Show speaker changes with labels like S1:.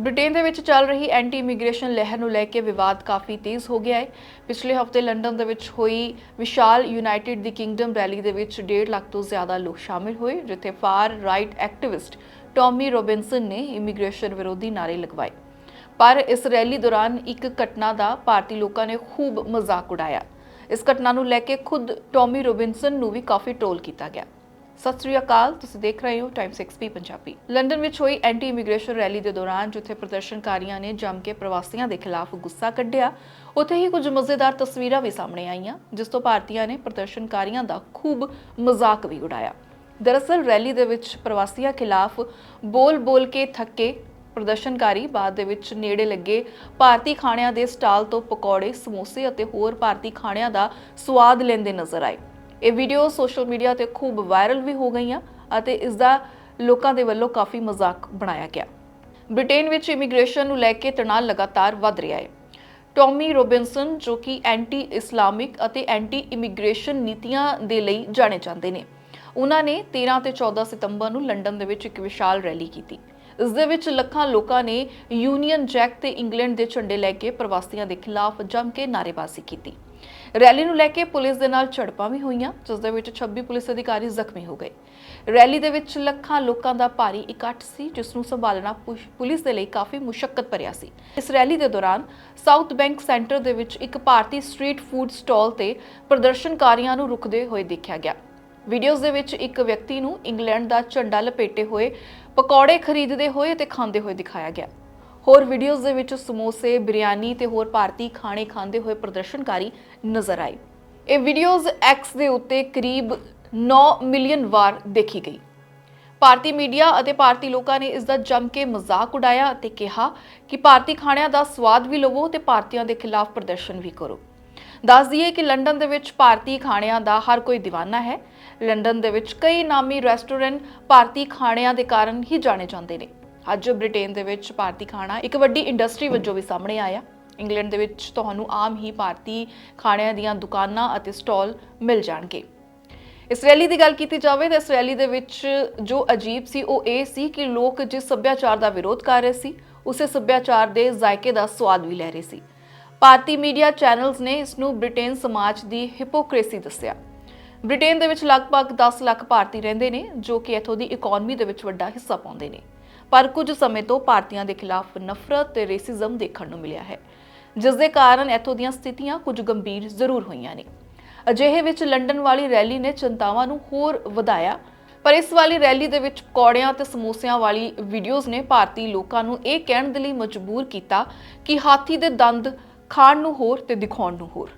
S1: Britain ਦੇ ਵਿੱਚ ਚੱਲ ਰਹੀ ਐਂਟੀ ਇਮੀਗ੍ਰੇਸ਼ਨ ਲਹਿਰ ਨੂੰ ਲੈ ਕੇ ਵਿਵਾਦ ਕਾਫੀ ਤੇਜ਼ ਹੋ ਗਿਆ ਹੈ। ਪਿਛਲੇ ਹਫ਼ਤੇ ਲੰਡਨ ਦੇ ਵਿੱਚ ਹੋਈ ਵਿਸ਼ਾਲ ਯੂਨਾਈਟਿਡ ਦੀ ਕਿੰਗਡਮ ਰੈਲੀ ਦੇ ਵਿੱਚ 1.5 ਲੱਖ ਤੋਂ ਜ਼ਿਆਦਾ ਲੋਕ ਸ਼ਾਮਿਲ ਹੋਏ, ਜਿੱਥੇ far right activist Tommy Robinson ਨੇ ਇਮੀਗ੍ਰੇਸ਼ਨ ਵਿਰੋਧੀ ਨਾਰੇ ਲਗਵਾਏ। ਪਰ ਇਸ ਰੈਲੀ ਦੌਰਾਨ ਇੱਕ ਘਟਨਾ ਦਾ ਭਾਰਤੀ ਲੋਕਾਂ ਨੇ ਖੂਬ ਮਜ਼ਾਕ ਉਡਾਇਆ। ਇਸ ਘਟਨਾ ਨੂੰ ਲੈ ਕੇ ਖੁਦ ਟੌਮੀ ਰੋਬਿਨਸਨ ਨੂੰ ਵੀ ਕਾਫੀ ਟ੍ਰੋਲ ਕੀਤਾ ਗਿਆ। ਸਤਿ ਸ੍ਰੀ ਅਕਾਲ, ਤੁਸੀਂ ਦੇਖ ਰਹੇ ਹੋ ਟਾਈਮ 6 ਪੰਜਾਬੀ। ਲੰਡਨ ਵਿੱਚ ਹੋਈ ਐਂਟੀ ਇਮੀਗ੍ਰੇਸ਼ਨ ਰੈਲੀ ਦੇ ਦੌਰਾਨ, ਜਿੱਥੇ ਪ੍ਰਦਰਸ਼ਨਕਾਰੀਆਂ ਨੇ ਜੰਮ ਕੇ ਪ੍ਰਵਾਸੀਆਂ ਦੇ ਖਿਲਾਫ ਗੁੱਸਾ ਕੱਢਿਆ, ਉੱਥੇ ਹੀ ਕੁਝ ਮਜ਼ੇਦਾਰ ਤਸਵੀਰਾਂ ਵੀ ਸਾਹਮਣੇ ਆਈਆਂ, ਜਿਸ ਤੋਂ ਭਾਰਤੀਆਂ ਨੇ ਪ੍ਰਦਰਸ਼ਨਕਾਰੀਆਂ ਦਾ ਖੂਬ ਮਜ਼ਾਕ ਵੀ ਉਡਾਇਆ। ਦਰਅਸਲ ਰੈਲੀ ਦੇ ਵਿੱਚ ਪ੍ਰਵਾਸੀਆਂ ਖਿਲਾਫ ਬੋਲ-ਬੋਲ ਕੇ ਥੱਕੇ ਪ੍ਰਦਰਸ਼ਨਕਾਰੀ, ਬਾਅਦ ਦੇ ਵਿੱਚ ਨੇੜੇ ਲੱਗੇ ਭਾਰਤੀ ਖਾਣਿਆਂ ਦੇ ਸਟਾਲ ਤੋਂ ਪਕੌੜੇ, ਸਮੋਸੇ ਅਤੇ ਹੋਰ ਭਾਰਤੀ ਖਾਣਿਆਂ ਦਾ ਸਵਾਦ ਲੈਂਦੇ ਨਜ਼ਰ ਆਏ। ਇਹ ਵੀਡੀਓ ਸੋਸ਼ਲ ਮੀਡੀਆ ਤੇ ਖੂਬ ਵਾਇਰਲ ਵੀ ਹੋ ਗਈਆਂ ਅਤੇ ਇਸ ਦਾ ਲੋਕਾਂ ਦੇ ਵੱਲੋਂ ਕਾਫੀ ਮਜ਼ਾਕ ਬਣਾਇਆ ਗਿਆ। ਬ੍ਰਿਟੇਨ ਵਿੱਚ ਇਮੀਗ੍ਰੇਸ਼ਨ ਨੂੰ ਲੈ ਕੇ ਤਣਾਅ ਲਗਾਤਾਰ ਵੱਧ ਰਿਹਾ ਹੈ। ਟੌਮੀ ਰੋਬਿਨਸਨ ਜੋ ਕਿ ਐਂਟੀ ਇਸਲਾਮਿਕ ਅਤੇ ਐਂਟੀ ਇਮੀਗ੍ਰੇਸ਼ਨ ਨੀਤੀਆਂ ਦੇ ਲਈ ਜਾਣੇ ਜਾਂਦੇ ਨੇ, ਉਹਨਾਂ ਨੇ 13 ਤੇ 14 ਸਤੰਬਰ ਨੂੰ ਲੰਡਨ ਦੇ ਵਿੱਚ ਇੱਕ ਵਿਸ਼ਾਲ ਰੈਲੀ ਕੀਤੀ। ਇਸ ਦੇ ਵਿੱਚ ਲੱਖਾਂ ਲੋਕਾਂ ਨੇ ਯੂਨੀਅਨ ਜੈਕ ਤੇ ਇੰਗਲੈਂਡ ਦੇ ਝੰਡੇ ਲੈ ਕੇ ਪ੍ਰਵਾਸੀਆਂ ਦੇ ਖਿਲਾਫ ਜੰਮ ਕੇ ਨਾਅਰੇਬਾਜ਼ੀ ਕੀਤੀ। ਰੈਲੀ ਨੂੰ ਲੈ ਕੇ ਪੁਲਿਸ ਦੇ ਨਾਲ ਝੜਪਾਂ ਵੀ ਹੋਈਆਂ, ਜਿਸ ਦੇ ਵਿੱਚ 26 ਪੁਲਿਸ ਅਧਿਕਾਰੀ ਜ਼ਖਮੀ ਹੋ ਗਏ। ਰੈਲੀ ਦੇ ਵਿੱਚ ਲੱਖਾਂ ਲੋਕਾਂ ਦਾ ਭਾਰੀ ਇਕੱਠ ਸੀ, ਜਿਸ ਨੂੰ ਸੰਭਾਲਣਾ ਪੁਲਿਸ ਦੇ ਲਈ ਕਾਫੀ ਮੁਸ਼ਕਲ ਭਰਿਆ ਸੀ। ਇਸ ਰੈਲੀ ਦੇ ਦੌਰਾਨ ਸਾਊਥ ਬੈਂਕ ਸੈਂਟਰ ਦੇ ਵਿੱਚ ਇੱਕ ਭਾਰਤੀ ਸਟਰੀਟ ਫੂਡ ਸਟਾਲ ਤੇ ਪ੍ਰਦਰਸ਼ਨਕਾਰੀਆਂ ਨੂੰ ਰੁਕਦੇ ਹੋਏ ਦੇਖਿਆ ਗਿਆ। ਵੀਡੀਓਜ਼ ਦੇ ਵਿੱਚ ਇੱਕ ਵਿਅਕਤੀ ਨੂੰ ਇੰਗਲੈਂਡ ਦਾ ਝੰਡਾ ਲਪੇਟੇ ਹੋਏ, ਪਕੌੜੇ ਖਰੀਦਦੇ ਹੋਏ ਅਤੇ ਖਾਂਦੇ ਹੋਏ ਦਿਖਾਇਆ ਗਿਆ। ਹੋਰ ਵੀਡੀਓਜ਼ ਦੇ ਵਿੱਚ ਸਮੋਸੇ ਬਿਰਿਆਨੀ ਤੇ ਹੋਰ ਭਾਰਤੀ ਖਾਣੇ ਖਾਂਦੇ ਹੋਏ ਪ੍ਰਦਰਸ਼ਨਕਾਰੀ ਨਜ਼ਰ ਆਏ। ਇਹ ਵੀਡੀਓਜ਼ ਐਕਸ ਦੇ ਉੱਤੇ ਕਰੀਬ 9 ਮਿਲੀਅਨ ਵਾਰ ਦੇਖੀ ਗਈ। ਭਾਰਤੀ ਮੀਡੀਆ ਅਤੇ ਭਾਰਤੀ ਲੋਕਾਂ ਨੇ ਇਸ ਦਾ ਜੰਮ ਕੇ ਮਜ਼ਾਕ ਉਡਾਇਆ ਅਤੇ ਕਿਹਾ ਕਿ ਭਾਰਤੀ ਖਾਣਿਆਂ ਦਾ ਸਵਾਦ ਵੀ ਲਵੋ ਤੇ ਭਾਰਤੀਆਂ ਦੇ ਖਿਲਾਫ ਪ੍ਰਦਰਸ਼ਨ ਵੀ ਕਰੋ। ਦੱਸ ਦਈਏ ਕਿ ਲੰਡਨ ਦੇ ਵਿੱਚ ਭਾਰਤੀ ਖਾਣਿਆਂ ਦਾ ਹਰ ਕੋਈ دیਵਾਨਾ ਹੈ। ਲੰਡਨ ਦੇ ਵਿੱਚ ਕਈ ਨਾਮੀ ਰੈਸਟੋਰੈਂਟ ਭਾਰਤੀ ਖਾਣਿਆਂ ਦੇ ਕਾਰਨ ਹੀ ਜਾਣੇ ਜਾਂਦੇ ਨੇ। ਅੱਜ ਬ੍ਰਿਟੇਨ ਦੇ ਵਿੱਚ ਭਾਰਤੀ ਖਾਣਾ ਇੱਕ ਵੱਡੀ ਇੰਡਸਟਰੀ ਵਜੋਂ ਵੀ ਸਾਹਮਣੇ ਆਇਆ। ਇੰਗਲੈਂਡ ਦੇ ਵਿੱਚ ਤੁਹਾਨੂੰ ਆਮ ਹੀ ਭਾਰਤੀ ਖਾਣਿਆਂ ਦੀਆਂ ਦੁਕਾਨਾਂ ਅਤੇ ਸਟਾਲ ਮਿਲ ਜਾਣਗੇ। ਇਸ ਰੈਲੀ ਦੀ ਗੱਲ ਕੀਤੀ ਜਾਵੇ ਤਾਂ ਇਸ ਰੈਲੀ ਦੇ ਵਿੱਚ ਜੋ ਅਜੀਬ ਸੀ ਉਹ ਇਹ ਸੀ ਕਿ ਲੋਕ ਜਿਸ ਸੱਭਿਆਚਾਰ ਦਾ ਵਿਰੋਧ ਕਰ ਰਹੇ ਸੀ, ਉਸੇ ਸੱਭਿਆਚਾਰ ਦੇ ਜ਼ਾਇਕੇ ਦਾ ਸਵਾਦ ਵੀ ਲੈ ਰਹੇ ਸੀ। ਭਾਰਤੀ ਮੀਡੀਆ ਚੈਨਲਸ ਨੇ ਇਸ ਨੂੰ ਬ੍ਰਿਟੇਨ ਸਮਾਜ ਦੀ ਹਿਪੋਕ੍ਰੇਸੀ ਦੱਸਿਆ। ਬ੍ਰਿਟੇਨ ਦੇ ਵਿੱਚ ਲਗਭਗ 10 ਲੱਖ ਭਾਰਤੀ ਰਹਿੰਦੇ ਨੇ, ਜੋ ਕਿ ਇਥੋਂ ਦੀ ਇਕਨੋਮੀ ਦੇ ਵਿੱਚ ਵੱਡਾ ਹਿੱਸਾ ਪਾਉਂਦੇ ਨੇ। ਪਰ ਕੁਝ ਸਮੇਂ ਤੋਂ ਭਾਰਤੀਆਂ ਦੇ ਖਿਲਾਫ ਨਫ਼ਰਤ ਤੇ ਰੇਸਿਜ਼ਮ ਦੇਖਣ ਨੂੰ ਮਿਲਿਆ ਹੈ, ਜਿਸ ਦੇ ਕਾਰਨ ਇਥੋਂ ਦੀਆਂ ਸਥਿਤੀਆਂ ਕੁਝ ਗੰਭੀਰ ਜ਼ਰੂਰ ਹੋਈਆਂ ਨੇ। ਅਜਿਹੇ ਵਿੱਚ ਲੰਡਨ ਵਾਲੀ ਰੈਲੀ ਨੇ ਚਿੰਤਾਵਾਂ ਨੂੰ ਹੋਰ ਵਧਾਇਆ, ਪਰ ਇਸ ਵਾਲੀ ਰੈਲੀ ਦੇ ਵਿੱਚ ਕੌੜਿਆਂ ਤੇ ਸਮੋਸਿਆਂ ਵਾਲੀ ਵੀਡੀਓਜ਼ ਨੇ ਭਾਰਤੀ ਲੋਕਾਂ ਨੂੰ ਇਹ ਕਹਿਣ ਦੇ ਲਈ ਮਜਬੂਰ ਕੀਤਾ ਕਿ ਹਾਥੀ ਦੇ ਦੰਦ ਖਾਣ ਨੂੰ ਹੋਰ ਤੇ ਦਿਖਾਉਣ ਨੂੰ ਹੋਰ।